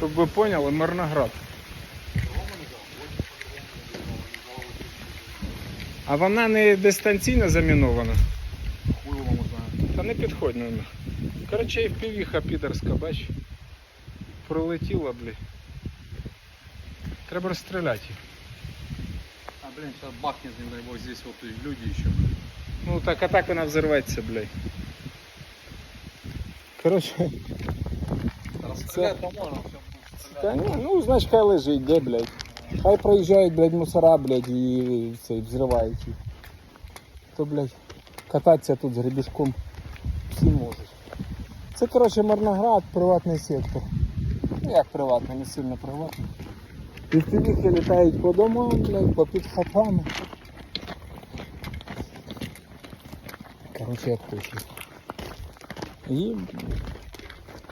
Щоб ви поняли, Мирноград. А вона не дистанційно замінована. Хуй вам знає. Та не підходь на них. Короче, і впівіха підерська, бач. Пролетіла, блядь. Треба розстріляти. А, блин, сейчас бахнет, не дай бог, здесь вот люди еще. Ну так, а так вона взорветься, блядь. Короче, Расстрелять-то можно, все та ні, ну значить хай лежить, де, блядь. Хай проїжджають, блядь, мусора, блядь, і цей взривають їх. То, блядь, кататися тут з гребішком всі можуть. Це, коротше, Марноград, приватний сектор. Ну як приватний, не сильно приватний. І впівіхи літають по домам, блядь, по під хатами. Коротше, як хочеш. І